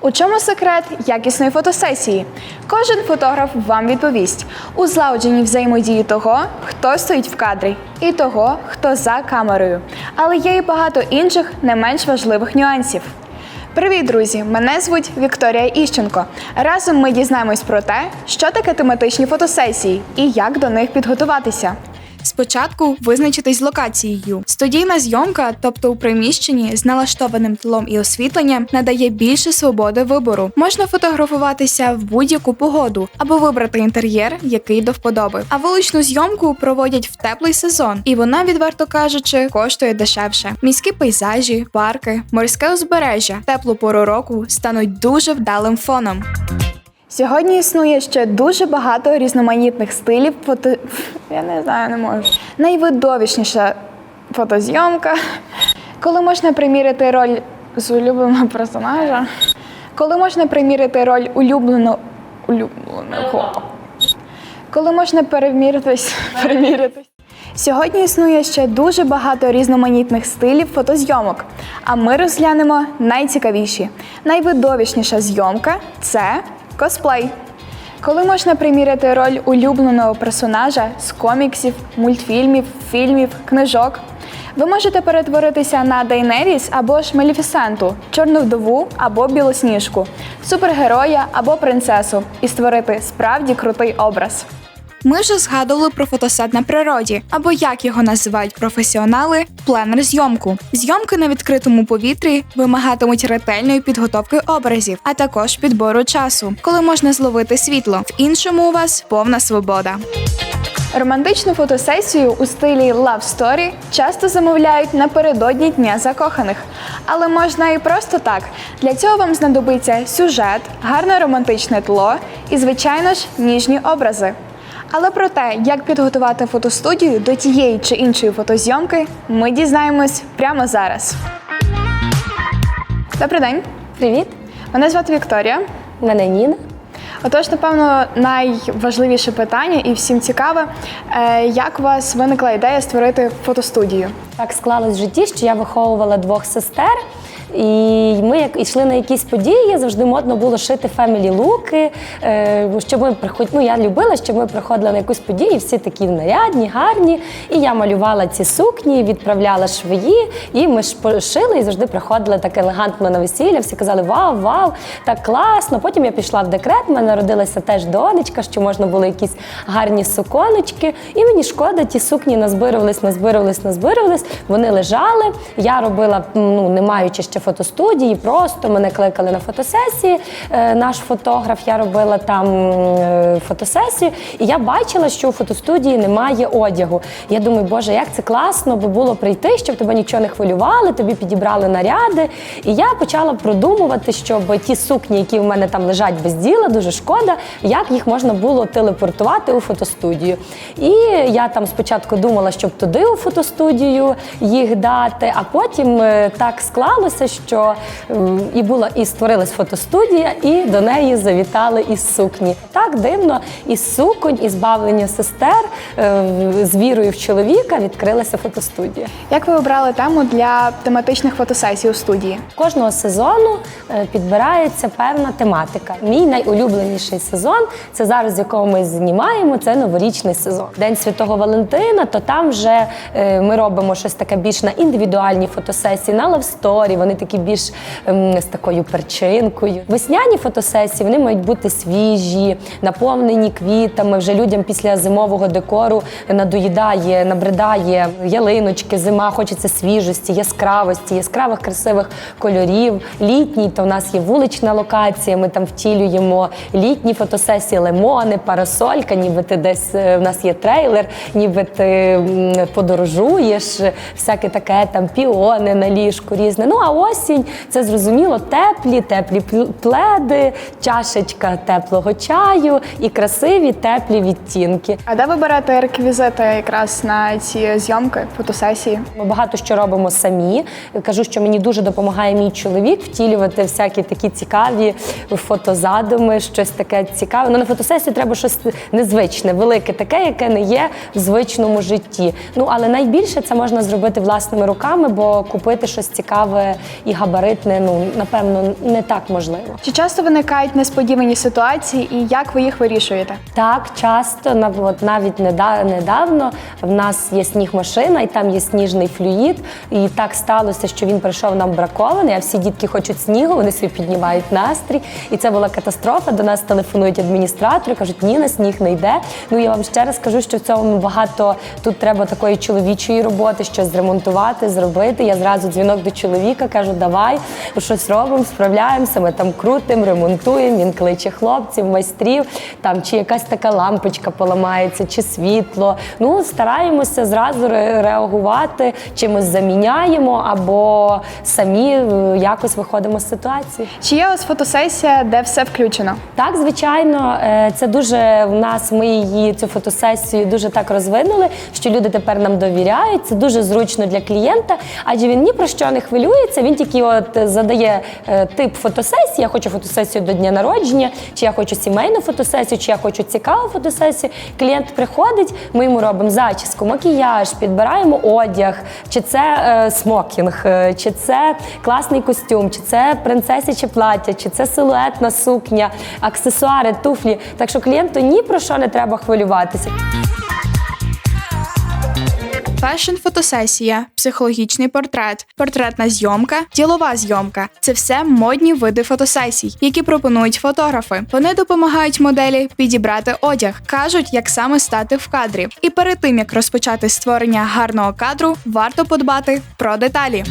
У чому секрет якісної фотосесії? Кожен фотограф вам відповість у злагодженій взаємодії того, хто стоїть в кадрі, і того, хто за камерою. Але є і багато інших не менш важливих нюансів. Привіт, друзі! Мене звуть Вікторія Іщенко. Разом ми дізнаємось про те, що таке тематичні фотосесії і як до них підготуватися. Спочатку визначитись з локацією. Студійна зйомка, тобто у приміщенні з налаштованим тлом і освітленням, надає більше свободи вибору. Можна фотографуватися в будь-яку погоду або вибрати інтер'єр, який до вподоби. А вуличну зйомку проводять в теплий сезон, і вона, відверто кажучи, коштує дешевше. Міські пейзажі, парки, морське узбережжя, теплу пору року стануть дуже вдалим фоном. Сьогодні існує ще дуже багато різноманітних стилів фото. Я не знаю, не можу. Найвидовищніша фотозйомка, коли можна приміряти роль з улюбленого персонажа, коли можна приміряти роль улюбленого улюбленого. Коли можна переміритись, перемірятись. Сьогодні існує ще дуже багато різноманітних стилів фотозйомок, а ми розглянемо найцікавіші. Найвидовищніша зйомка це косплей. Коли можна приміряти роль улюбленого персонажа з коміксів, мультфільмів, фільмів, книжок. Ви можете перетворитися на Дейнеріс або ж Меліфісенту, чорну вдову або білосніжку, супергероя або принцесу і створити справді крутий образ. Ми вже згадували про фотосет на природі, або як його називають професіонали пленер зйомку. Зйомки на відкритому повітрі вимагатимуть ретельної підготовки образів, а також підбору часу, коли можна зловити світло. В іншому у вас повна свобода. Романтичну фотосесію у стилі Love Story часто замовляють напередодні Дня закоханих. Але можна і просто так. Для цього вам знадобиться сюжет, гарне романтичне тло і, звичайно ж, ніжні образи. Але про те, як підготувати фотостудію до тієї чи іншої фотозйомки, ми дізнаємось прямо зараз. Добрий день, Привіт, мене звати Вікторія. мене Ніна. Отож, напевно, найважливіше питання і всім цікаве, е, як у вас виникла ідея створити фотостудію? Так склалось в житті, що я виховувала двох сестер. І ми як йшли на якісь події, завжди модно було шити фемілі луки. е, Щоб ми приход... ну, я любила, щоб ми приходили на якусь подію, всі такі нарядні, гарні. І я малювала ці сукні, відправляла швеї, і ми ж пошили і завжди приходили так елегантно на весілля. Всі казали Вау, вау, так класно. Потім я пішла в декрет, в мене народилася теж донечка, що можна було якісь гарні суконочки. І мені шкода, ті сукні назбирувались, назбирувались, назбирувались. Вони лежали. Я робила, ну не маючи ще фотостудії, просто мене кликали на фотосесії. Е, наш фотограф, я робила там е, фотосесію, і я бачила, що у фотостудії немає одягу. Я думаю, боже, як це класно би було прийти, щоб тебе нічого не хвилювали, тобі підібрали наряди. І я почала продумувати, щоб ті сукні, які в мене там лежать без діла, дуже шкода, як їх можна було телепортувати у фотостудію. І я там спочатку думала, щоб туди у фотостудію їх дати, а потім е, так склалося, що і була і створилась фотостудія, і до неї завітали із сукні. Так дивно, із суконь, із бавлення сестер е, з вірою в чоловіка відкрилася фотостудія. Як ви обрали тему для тематичних фотосесій у студії? Кожного сезону е, підбирається певна тематика. Мій найулюбленіший сезон це зараз, з якого ми знімаємо, це новорічний сезон. День Святого Валентина, то там вже е, ми робимо щось таке більш на індивідуальні фотосесії, на лавсторі. Вони такі більш ем, з такою перчинкою. Весняні фотосесії вони мають бути свіжі, наповнені квітами. Вже людям після зимового декору надоїдає, набридає ялиночки, зима, хочеться свіжості, яскравості, яскравих красивих кольорів. Літній то в нас є вулична локація. Ми там втілюємо літні фотосесії, лимони, парасолька, ніби ти десь е, в нас є трейлер, ніби ти подорожуєш, всяке таке там піони на ліжку різне. Ну а осінь це зрозуміло теплі, теплі пл- пледи, чашечка теплого чаю і красиві теплі відтінки. А де ви берете реквізити якраз на ці зйомки, фотосесії? Ми багато що робимо самі. Кажу, що мені дуже допомагає мій чоловік втілювати всякі такі цікаві фотозадуми, щось таке цікаве. Ну на фотосесії треба щось незвичне, велике, таке, яке не є в звичному житті. Ну але найбільше це можна зробити власними руками, бо купити щось цікаве і габаритне, ну напевно, не так можливо. Чи часто виникають несподівані ситуації і як ви їх вирішуєте? Так, часто от навіть недавно в нас є сніг-машина, і там є сніжний флюїд. І так сталося, що він прийшов нам бракований, а всі дітки хочуть снігу, вони собі піднімають настрій. І це була катастрофа. До нас телефонують адміністратори, кажуть, ні, на сніг не йде. Ну я вам ще раз кажу, що в цьому багато тут треба такої чоловічої роботи, щось зремонтувати, зробити. Я зразу дзвінок до чоловіка, кажу, давай щось робимо, справляємося. Ми там крутимо, ремонтуємо. Він кличе хлопців, майстрів, там чи якась така лампочка поламається, чи світло. Ну стараємося зразу реагувати, чимось заміняємо або самі е, якось виходимо з ситуації. Чи є у вас фотосесія, де все включено? Так, звичайно, е, це дуже в нас. Ми її цю фотосесію дуже так розвинули, що люди тепер нам довіряють. Це дуже зручно для клієнта, адже він ні про що не хвилюється. Він тільки от задає е, тип фотосесії. Я хочу фотосесію до дня народження, чи я хочу сімейну фотосесію, чи я хочу цікаву фотосесію. Клієнт приходить, ми йому робимо зачіску, макіяж, підбираємо одяг, чи це е, смокінг, е, чи це класний костюм, чи це принцесяче плаття, чи це силуетна сукня, аксесуари, туфлі. Так що клієнту ні про що не треба хвилюватися. Фешн-фотосесія, психологічний портрет, портретна зйомка, ділова зйомка це все модні види фотосесій, які пропонують фотографи. Вони допомагають моделі підібрати одяг, кажуть, як саме стати в кадрі. І перед тим як розпочати створення гарного кадру, варто подбати про деталі.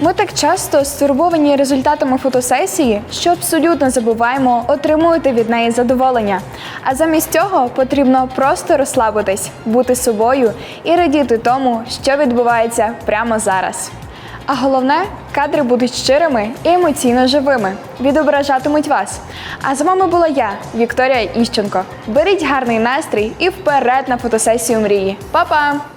Ми так часто стурбовані результатами фотосесії, що абсолютно забуваємо отримувати від неї задоволення. А замість цього потрібно просто розслабитись, бути собою і радіти тому, що відбувається прямо зараз. А головне, кадри будуть щирими і емоційно живими, відображатимуть вас. А з вами була я, Вікторія Іщенко. Беріть гарний настрій і вперед на фотосесію мрії. Па-па!